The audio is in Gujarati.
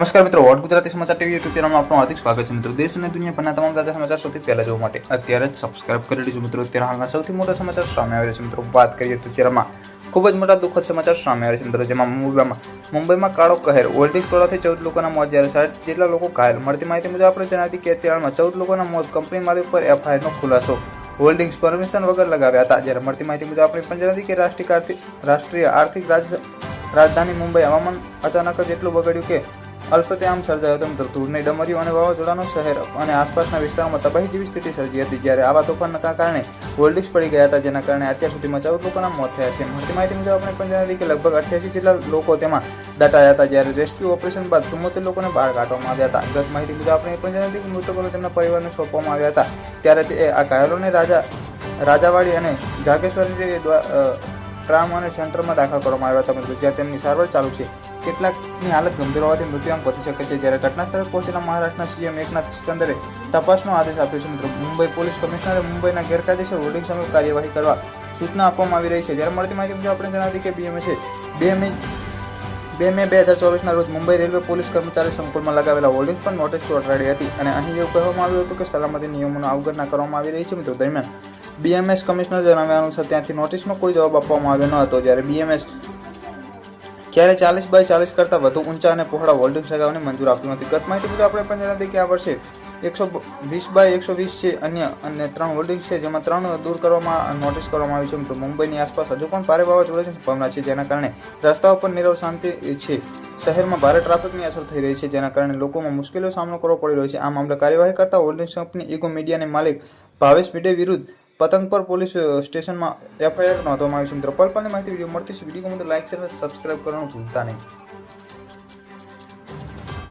નમસ્કાર મિત્રો, વોટ ગુજરાતી સમાચાર ટીવી યુટ્યુબ ચેનલમાં આપનું હાર્દિક સ્વાગત છે મિત્રો. દેશ અને દુનિયાભરના તમામ તાજા સમાચાર સૌથી પહેલા જોવા માટે અત્યારે જ સબસ્ક્રાઇબ કરી લેજો મિત્રો. અત્યારે હાલના સૌથી મોટા સમાચાર સામે આવી છે મિત્રો. વાત કરીએ તો અત્યારમાં ખૂબ જ મોટા દુઃખદ સમાચાર સામે આવે છે મિત્રો. જેમાં મુંબઈમાં મુંબઈમાં કાળો કહેર. ઓલ્ડિંગ્સ તોડવાથી ચૌદ લોકોના મોત જ્યારે સાઠ જેટલા લોકો ઘાયલ. મળતી માહિતી મુજબ આપણે જણાવી કે અત્યારમાં ચૌદ લોકોના મોત કંપની માલિક પર એફઆઈઆરનો ખુલાસો. હોલ્ડિંગ્સ પરમિશન વગર લગાવ્યા હતા. જ્યારે મળતી માહિતી મુજબ આપણે પણ જણાવી કે રાષ્ટ્રીય આર્થિક રાષ્ટ્રીય આર્થિક રાજ રાજધાની મુંબઈ હવામાન અચાનક જ એટલું બગડ્યું કે અલ્પતે આમ સર્જાયો હતો મિત્રો ધૂળની ડમરીઓ અને વાવાઝોડાનો શહેર અને આસપાસના વિસ્તારોમાં તબાહી જેવી સ્થિતિ સર્જી હતી જ્યારે આવા તોફાનના કારણે હોલ્ડિંગ્સ પડી ગયા હતા જેના કારણે અત્યાર સુધીમાં ચૌદ લોકોના મોત થયા છે. મળતી માહિતી મુજબ આપણે પણ જણાવી કે લગભગ અઠ્યાસી જેટલા લોકો તેમાં દટાયા હતા જ્યારે રેસ્ક્યુ ઓપરેશન બાદ ચુમ્મોતેર લોકોને બહાર કાઢવામાં આવ્યા હતા. ગત માહિતી મુજબ આપણે એ પણ જણાવી કે મૃતકોને તેમના પરિવારને સોંપવામાં આવ્યા હતા. ત્યારે તે આ ઘાયલોને રાજા રાજાવાડી અને જાગેશ્વરી દ્વા- અ, ટ્રામ અને સેન્ટરમાં દાખલ કરવામાં આવ્યા હતા. જ્યાં તેમની સારવાર ચાલુ છે. કેટલાકની હાલત ગંભીર હોવાથી મૃત્યુઆંક વધી શકે છે. જ્યારે ઘટના સ્થળે પહોંચેલા મહારાષ્ટ્રના સીએમ એકનાથ સિકંદરે તપાસનો આદેશ આપ્યો છે. મિત્રો, મુંબઈ પોલીસ કમિશનરે મુંબઈના ગેરકાયદેસર હોર્ડિંગ સામે કાર્યવાહી કરવા સૂચના આપવામાં આવી રહી છે. જ્યારે મળતી માહિતી મુજબ આપણે જણાવી કે બીએમએસે બે મે બે મે બે હજાર ચોવીસના રોજ મુંબઈ રેલવે પોલીસ કર્મચારી સંકુલમાં લગાવેલા હોર્ડિંગ્સ પર નોટિસ ચોંટાડી હતી અને અહીં એવું કહેવામાં આવ્યું હતું કે સલામતી નિયમોનો અવગણના કરવામાં આવી રહી છે. મિત્રો, દરમિયાન બીએમએસ કમિશનર જણાવ્યા અનુસાર ત્યાંથી નોટિસનો કોઈ જવાબ આપવામાં આવ્યો ન હતો. જ્યારે બીએમએસ ક્યારે ચાલીસ બાય ચાલીસ કરતાં વધુ ઊંચા અને પહોળા હોલ્ડિંગ્સ લગાવવાની મંજૂર આપતું નથી. ગત માહિતી મુજબ આપણે પણ જણાવી કે આ વર્ષે એકસો વીસ બાય એકસો વીસ છે અન્ય અને ત્રણ હોલ્ડિંગ છે, જેમાં ત્રણ દૂર કરવામાં, નોટિસ કરવામાં આવી છે. મિત્રો, મુંબઈની આસપાસ હજુ પણ ભારે વાવાઝોડાની સંભાવના છે, જેના કારણે રસ્તાઓ પર નીરવ શાંતિ છે. શહેરમાં ભારે ટ્રાફિકની અસર થઈ રહી છે, જેના કારણે લોકોમાં મુશ્કેલીનો સામનો કરવો પડી રહ્યો છે. આ મામલે કાર્યવાહી કરતા હોલ્ડિંગ કંપની ઇગો મીડિયાના માલિક ભાવેશ ભીડે વિરુદ્ધ પતંગપર પોલીસ સ્ટેશનમાં એફઆઈઆર નોંધવામાં આવી છે મિત્રો પલ. પલની માહિતી વીડિયો મળતી છે. વીડિયો ગમે તો લાઈક શેર સબસ્ક્રાઇબ કરવાનું ભૂલતા નહીં.